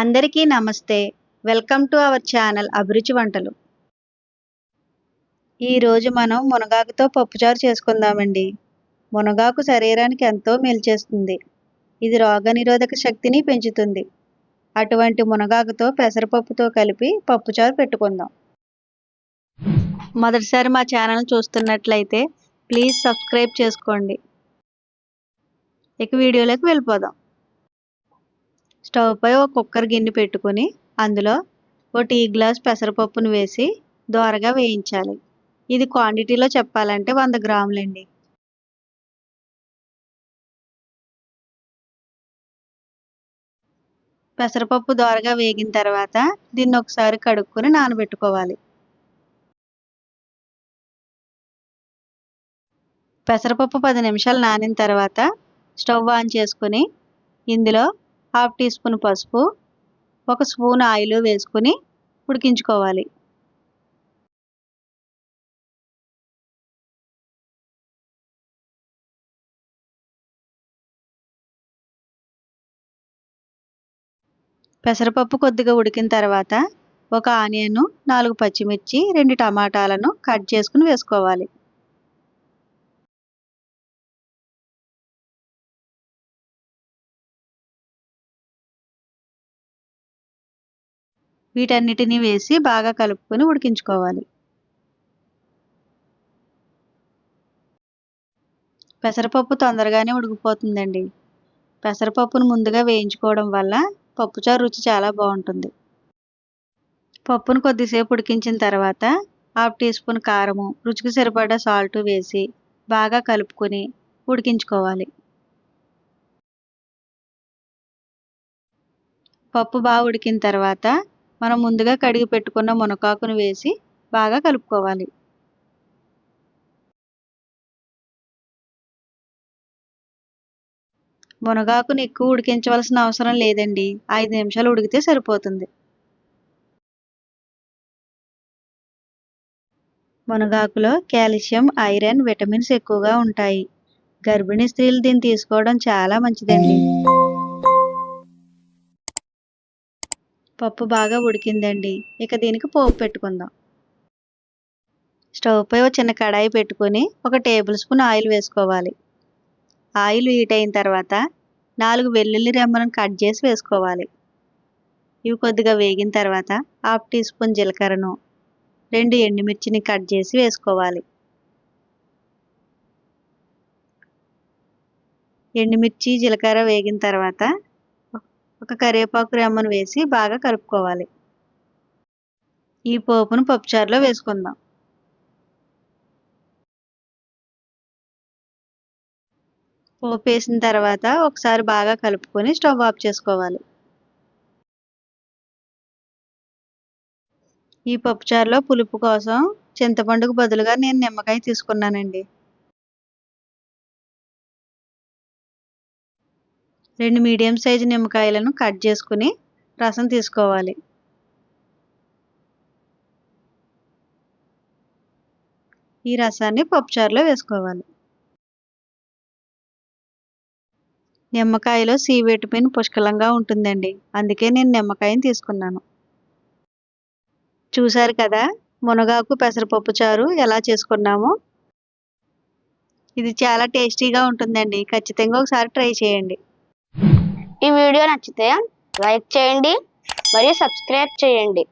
అందరికీ నమస్తే. Welcome to our channel అభిరుచి వంటలు. ఈరోజు మనం మునగాకుతో పప్పుచారు చేసుకుందామండి. మునగాకు శరీరానికి ఎంతో మేలు చేస్తుంది. ఇది రోగనిరోధక శక్తిని పెంచుతుంది. అటువంటి మునగాకుతో పెసరపప్పుతో కలిపి పప్పుచారు పెట్టుకుందాం. మొదటిసారి మా ఛానల్ చూస్తున్నట్లయితే ప్లీజ్ సబ్స్క్రైబ్ చేసుకోండి. ఇక వీడియోలోకి వెళ్ళిపోదాం. స్టవ్ పై ఒక కుక్కర్ గిన్నె పెట్టుకొని అందులో ఒక టీ గ్లాస్ పెసరపప్పును వేసి దోరగా వేయించాలి. ఇది క్వాంటిటీలో చెప్పాలంటే వంద గ్రాములండి. పెసరపప్పు దోరగా వేగిన తర్వాత దీన్ని ఒకసారి కడుక్కొని నానబెట్టుకోవాలి. పెసరపప్పు పది నిమిషాలు నానిన తర్వాత స్టవ్ ఆన్ చేసుకుని ఇందులో హాఫ్ టీ స్పూన్ పసుపు ఒక స్పూన్ ఆయిల్ వేసుకుని ఉడికించుకోవాలి. పెసరపప్పు కొద్దిగా ఉడికిన తర్వాత ఒక ఆనియన్ నాలుగు పచ్చిమిర్చి రెండు టమాటాలను కట్ చేసుకుని వేసుకోవాలి. వీటన్నిటిని వేసి బాగా కలుపుకొని ఉడికించుకోవాలి. పెసరపప్పు తొందరగానే ఉడికిపోతుందండి. పెసరపప్పును ముందుగా వేయించుకోవడం వల్ల పప్పుచారు రుచి చాలా బాగుంటుంది. పప్పును కొద్దిసేపు ఉడికించిన తర్వాత హాఫ్ టీ స్పూన్ కారము రుచికి సరిపడా సాల్ట్ వేసి బాగా కలుపుకొని ఉడికించుకోవాలి. పప్పు బాగా ఉడికిన తర్వాత మనం ముందుగా కడిగి పెట్టుకున్న మునకాకును వేసి బాగా కలుపుకోవాలి. మునగాకును ఎక్కువ ఉడికించవలసిన అవసరం లేదండి. ఐదు నిమిషాలు ఉడికితే సరిపోతుంది. మునగాకులో కాల్షియం ఐరన్ విటమిన్స్ ఎక్కువగా ఉంటాయి. గర్భిణీ స్త్రీలు దీన్ని తీసుకోవడం చాలా మంచిదండి. పప్పు బాగా ఉడికిందండి. ఇక దీనికి పోపు పెట్టుకుందాం. స్టవ్ పై ఒక చిన్న కడాయి పెట్టుకొని ఒక టేబుల్ స్పూన్ ఆయిల్ వేసుకోవాలి. ఆయిల్ హీట్ అయిన తర్వాత నాలుగు వెల్లుల్లి రెమ్మలను కట్ చేసి వేసుకోవాలి. ఇవి కొద్దిగా వేగిన తర్వాత హాఫ్ టీ స్పూన్ జీలకర్రను రెండు ఎండుమిర్చిని కట్ చేసి వేసుకోవాలి. ఎండుమిర్చి జీలకర్ర వేగిన తర్వాత ఒక కరివేపాకు రెమ్మను వేసి బాగా కలుపుకోవాలి. ఈ పోపును పప్పుచారులో వేసుకుందాం. పోపు వేసిన తర్వాత ఒకసారి బాగా కలుపుకొని స్టవ్ ఆఫ్ చేసుకోవాలి. ఈ పప్పుచారులో పులుపు కోసం చింతపండుకు బదులుగా నేను నిమ్మకాయ తీసుకున్నానండి. రెండు మీడియం సైజు నిమ్మకాయలను కట్ చేసుకుని రసం తీసుకోవాలి. ఈ రసాన్ని పప్పుచారులో వేసుకోవాలి. నిమ్మకాయలో సి విటమిన్ పుష్కలంగా ఉంటుందండి. అందుకే నేను నిమ్మకాయని తీసుకున్నాను. చూశారు కదా మునగాకు పెసరపప్పు చారు ఎలా చేసుకున్నామో? ఇది చాలా టేస్టీగా ఉంటుందండి. ఖచ్చితంగా ఒకసారి ట్రై చేయండి. ఈ వీడియో నచ్చితే లైక్ చేయండి మరియు సబ్స్క్రైబ్ చేయండి.